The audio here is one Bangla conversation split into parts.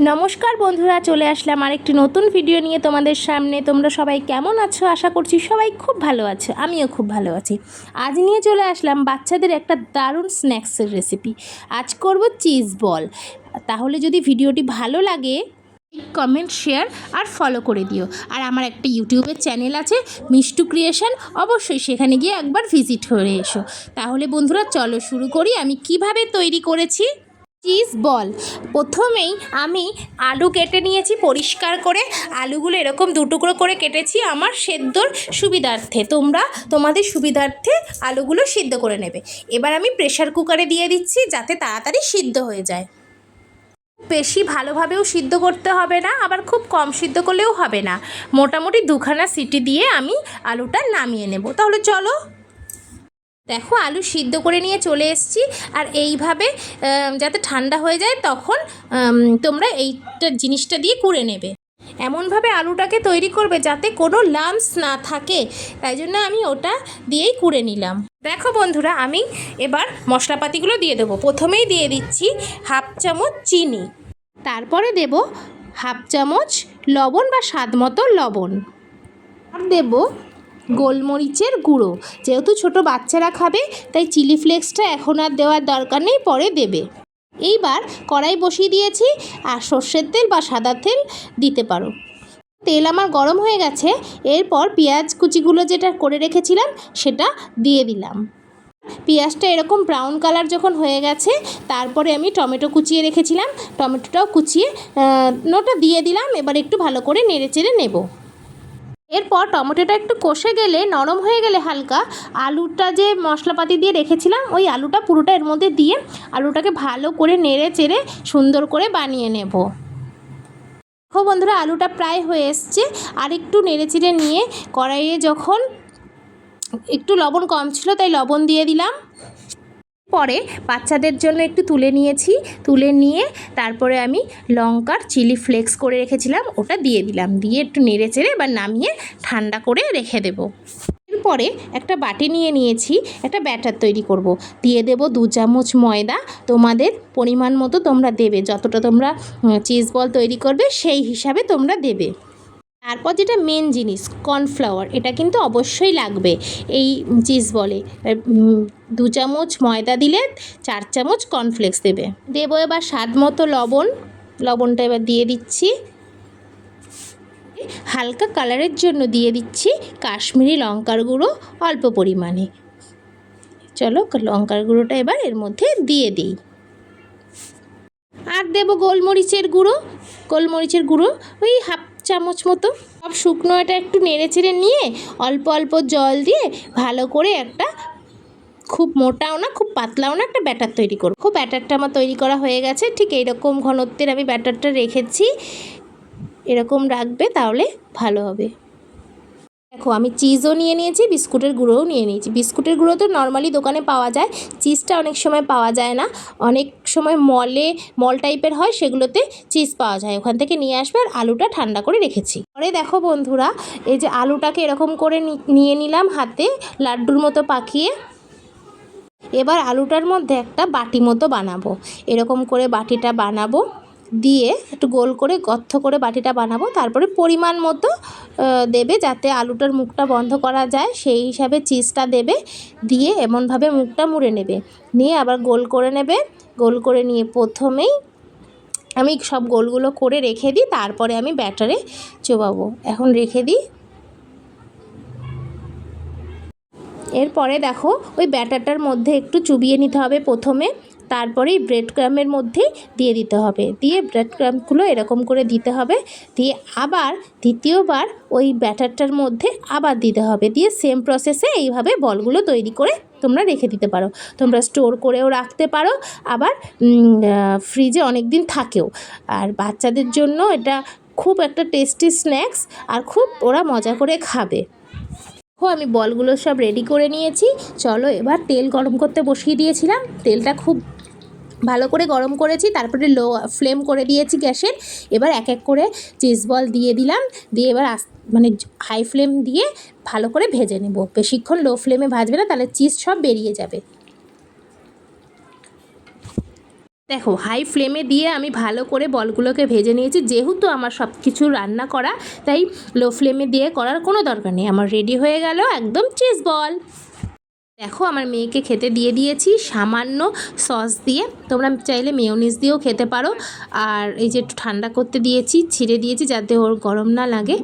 নমস্কার বন্ধুরা, চলে আসলাম আরেকটি নতুন ভিডিও নিয়ে তোমাদের সামনে। তোমরা সবাই কেমন আছো? আশা করছি সবাই খুব ভালো আছো, আমিও খুব ভালো আছি। আজ নিয়ে চলে আসলাম বাচ্চাদের একটা দারুণ স্ন্যাক্সের রেসিপি আজ করব চিজ বল তাহলে যদি ভিডিওটি ভালো লাগে কমেন্ট শেয়ার আর ফলো করে দিও। আর আমার একটা ইউটিউবের চ্যানেল আছে মিষ্টু ক্রিয়েশন অবশ্যই সেখানে গিয়ে একবার ভিজিট করে এসো। তাহলে বন্ধুরা, চলো শুরু করি। আমি কীভাবে তৈরি করেছি? Cheese ball. প্রথমেই আমি আলু কেটে নিয়েছি পরিষ্কার করে। আলুগুলো এরকম দুটুকরো করে কেটেছি আমার সেদ্ধর সুবিধার্থে। তোমরা তোমাদের সুবিধার্থে আলুগুলো সিদ্ধ করে নেবে। এবার আমি প্রেশার কুকারে দিয়ে দিচ্ছি যাতে তাড়াতাড়ি সিদ্ধ হয়ে যায়। বেশি ভালোভাবেও সিদ্ধ করতে হবে না, আবার খুব কম সিদ্ধ করলেও হবে না। মোটামুটি দুখানা সিটি দিয়ে আমি আলুটা নামিয়ে নেব। তাহলে চলো দেখো, আলু সিদ্ধ করে নিয়ে চলে এসেছি। আর এইভাবে যাতে ঠান্ডা হয়ে যায়, তখন তোমরা এইটা জিনিসটা দিয়ে কুড়ে নেবে। এমনভাবে আলুটাকে তৈরি করবে যাতে কোনো লামস না থাকে। তাই জন্য আমি ওটা দিয়েই কুড়ে নিলাম। দেখো বন্ধুরা, আমি এবার মশলাপাতিগুলো দিয়ে দেবো। প্রথমেই দিয়ে দিচ্ছি হাফ চামচ চিনি। তারপরে দেব হাফ চামচ লবণ বা স্বাদ মতো লবণ। আর দেব গোলমরিচের গুঁড়ো। যেহেতু ছোট বাচ্চারা খাবে, তাই চিলি ফ্লেক্সটা এখন আর দেওয়ার দরকার নেই, পরে দেবে। এইবার কড়াই বসিয়ে দিয়েছি, আর সর্ষের তেল বা সাদা তেল দিতে পারো। তেল আমার গরম হয়ে গেছে, এরপর পেঁয়াজ কুচিগুলো যেটা করে রেখেছিলাম, সেটা দিয়ে দিলাম। পেঁয়াজটা এরকম ব্রাউন কালার যখন হয়ে গেছে, তারপরে আমি টমেটো কুচিয়ে রেখেছিলাম। টমেটোটাও কুচিয়ে নোটা দিয়ে দিলাম, এবার একটু ভালো করে নেড়ে চেড়ে নেব। এরপর টমেটোটা একটু কষে গেলে, নরম হয়ে গেলে হালকা, আলুটা যে মশলাপাতি দিয়ে রেখেছিলাম, ওই আলুটা পুরোটা এর মধ্যে দিয়ে আলুটাকে ভালো করে নেড়ে চেড়ে সুন্দর করে বানিয়ে নেব। দেখো বন্ধুরা, আলুটা প্রায় হয়ে এসছে। আর একটু নেড়ে চেড়ে নিয়ে কড়াইয়ে যখন একটু লবণ কম ছিল, তাই লবণ দিয়ে দিলাম। পরে বাচ্চাদের জন্য একটু তুলে নিয়েছি। তুলে নিয়ে তারপরে আমি লঙ্কার চিলি ফ্লেক্স করে রেখেছিলাম, ওটা দিয়ে দিলাম। দিয়ে একটু নেড়ে চেড়ে এবার নামিয়ে ঠান্ডা করে রেখে দেবো। এরপরে একটা বাটি নিয়ে নিয়েছি, একটা ব্যাটার তৈরি করব। দিয়ে দেব দু চামচ ময়দা, তোমাদের পরিমাণ মতো তোমরা দেবে। যতটা তোমরা চিজ বল তৈরি করবে, সেই হিসাবে তোমরা দেবে। তারপর যেটা মেন জিনিস কর্নফ্লাওয়ার এটা কিন্তু অবশ্যই লাগবে। এই চিজ বলে। দু চামচ ময়দা দিলে চার চামচ কর্নফ্লেক্স দেবে। দেবো এবার স্বাদ মতো লবণ। লবণটা এবার দিয়ে দিচ্ছি। হালকা কালারের জন্য দিয়ে দিচ্ছি কাশ্মীরি লঙ্কার গুঁড়ো অল্প পরিমাণে। চলো লঙ্কার গুঁড়োটা এবার এর মধ্যে দিয়ে দিই। আর দেবো গোলমরিচের গুঁড়ো। গোলমরিচের গুঁড়ো, ওই হাফ চামচ মতো। সব শুকনো এটা একটু নেড়ে চেড়ে নিয়ে অল্প অল্প জল দিয়ে ভালো করে একটা খুব মোটাও না, খুব পাতলাও না একটা ব্যাটার তৈরি করব। খুব ব্যাটারটা আমার তৈরি করা হয়ে গেছে, ঠিক এইরকম ঘনত্বের আমি ব্যাটারটা রেখেছি। এরকম রাখবে তাহলে ভালো হবে। দেখো, আমি চিজও নিয়ে নিয়েছি, বিস্কুটের গুঁড়োও নিয়ে নিয়েছি। বিস্কুটের গুঁড়ো তো নর্মালি দোকানে পাওয়া যায় চিজটা অনেক সময় পাওয়া যায় না। অনেক সময় মলে, মল টাইপের হয়, সেগুলোতে চিজ পাওয়া যায়। ওখান থেকে নিয়ে আসবে আর আলুটা ঠান্ডা করে রেখেছি। পরে দেখো বন্ধুরা, এই যে আলুটাকে এরকম করে নিয়ে নিলাম হাতে, লাড্ডুর মতো পাকিয়ে। এবার আলুটার মধ্যে একটা বাটি মতো বানাবো। এরকম করে বাটিটা বানাবো। দিয়ে একটু গোল করে গর্ত করে বাটিটা বানাবো। তারপরে পরিমাণ মতো দেবে যাতে আলুটার মুখটা বন্ধ করা যায়। সেই হিসাবে চিজটা দেবে, দিয়ে এমনভাবে মুখটা মুড়ে নেবে। নিয়ে আবার গোল করে নেবে। গোল করে নিয়ে প্রথমেই আমি সব গোলগুলো করে রেখে দিই। তারপরে আমি ব্যাটারে চোবাবো। এখন রেখে দিই। এরপরে দেখো, ওই ব্যাটারটার মধ্যে একটু চুবিয়ে নিতে হবে প্রথমে। তারপরেই ব্রেড ক্রামের মধ্যেই দিয়ে দিতে হবে। দিয়ে ব্রেড ক্রামগুলো এরকম করে দিতে হবে। দিয়ে আবার দ্বিতীয়বার ওই ব্যাটারটার মধ্যে আবার দিতে হবে। দিয়ে সেম প্রসেসে এইভাবে বলগুলো তৈরি করে তোমরা রেখে দিতে পারো। তোমরা স্টোর করেও রাখতে পারো। আবার ফ্রিজে অনেক দিন থাকেও। আর বাচ্চাদের জন্য এটা খুব একটা টেস্টি স্ন্যাক্স আর খুব ওরা মজা করে খাবে। দেখো, আমি বলগুলো সব রেডি করে নিয়েছি। চলো এবার তেল গরম করতে বসিয়ে দিয়েছিলাম। তেলটা খুব ভালো করে গরম করেছি, তারপরে লো ফ্লেম করে দিয়েছি গ্যাসের। এবার এক এক করে চিজ বল দিয়ে দিলাম, দিয়ে এবার মানে হাই ফ্লেম দিয়ে ভালো করে ভেজে নেব। বেশিক্ষণ লো ফ্লেমে ভাজবে না, তাহলে চিজ সব বেরিয়ে যাবে। দেখো, হাই ফ্লেমে দিয়ে আমি ভালো করে বলগুলোকে ভেজে নিয়েছি। যেহেতু আমার সব কিছু রান্না করা, তাই লো ফ্লেমে দিয়ে করার কোনো দরকার নেই। আমার রেডি হয়ে গেল একদম চিজ বল। দেখো, আমার মেয়েকে খেতে দিয়ে দিয়েছি, সামান্য সস দিয়ে। তোমরা চাইলে মেয়োনিজ দিয়েও খেতে পারো। আর এই যে একটু ঠান্ডা করতে দিয়েছি, ছিঁড়ে দিয়েছি যাতে ওর গরম না লাগে।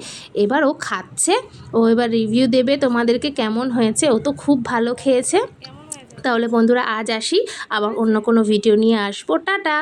এবার ও খাচ্ছে। ও এবার রিভিউ দেবে তোমাদেরকে কেমন হয়েছে। ও তো খুব ভালো খেয়েছে। তাহলে বন্ধুরা আজ আসি। আবার অন্য কোনো ভিডিও নিয়ে আসব। টাটা!